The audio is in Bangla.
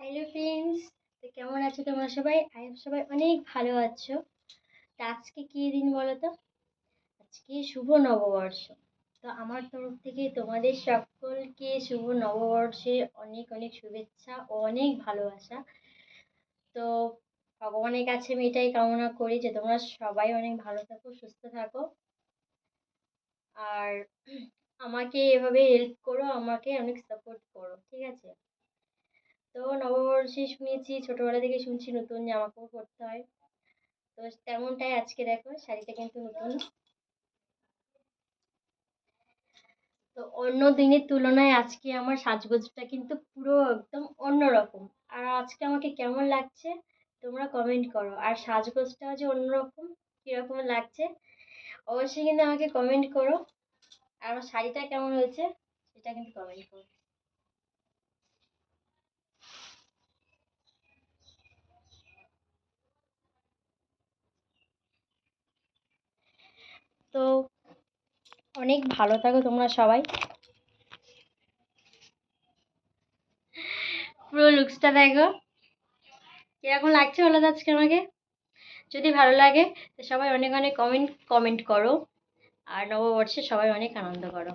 হ্যালো ফ্রেন্ডস তো কেমন আছো তোমরা সবাই? আই সবাই অনেক ভালো আছো। তো আজকে কী দিন বলো তো আজকে শুভ নববর্ষ। তো আমার তরফ থেকে তোমাদের সকলকে শুভ নববর্ষের অনেক অনেক শুভেচ্ছা ও অনেক ভালোবাসা। তো ভগবানের কাছে আমি এটাই কামনা করি যে তোমরা সবাই অনেক ভালো থাকো, সুস্থ থাকো। আর আমাকে এভাবে হেল্প করো, আমাকে অনেক সাপোর্ট করো, ঠিক আছে? তো নববর্ষে শুনেছি, ছোটোবেলা থেকে শুনছি নতুন জামা কাপড় পরতে হয়। তো তেমনটাই আজকে দেখো, শাড়িটা কিন্তু নতুন। তো অন্য দিনের তুলনায় আজকে আমার সাজগোজটা কিন্তু পুরো একদম অন্যরকম আর আজকে আমাকে কেমন লাগছে, তোমরা কমেন্ট করো। আর সাজগোজটা যে অন্যরকম কীরকম লাগছে, অবশ্যই কিন্তু আমাকে কমেন্ট করো। আর আমার শাড়িটা কেমন হয়েছে, সেটা কিন্তু কমেন্ট করো। তো অনেক ভালো থাকো তোমরা সবাই। পুরো লুকসটা দেখো। কীরকম লাগছে বলো আজকে আমাকে? যদি ভালো লাগে, তো সবাই অনেক অনেক কমেন্ট কমেন্ট করো। আর নববর্ষে সবাই অনেক আনন্দ করো।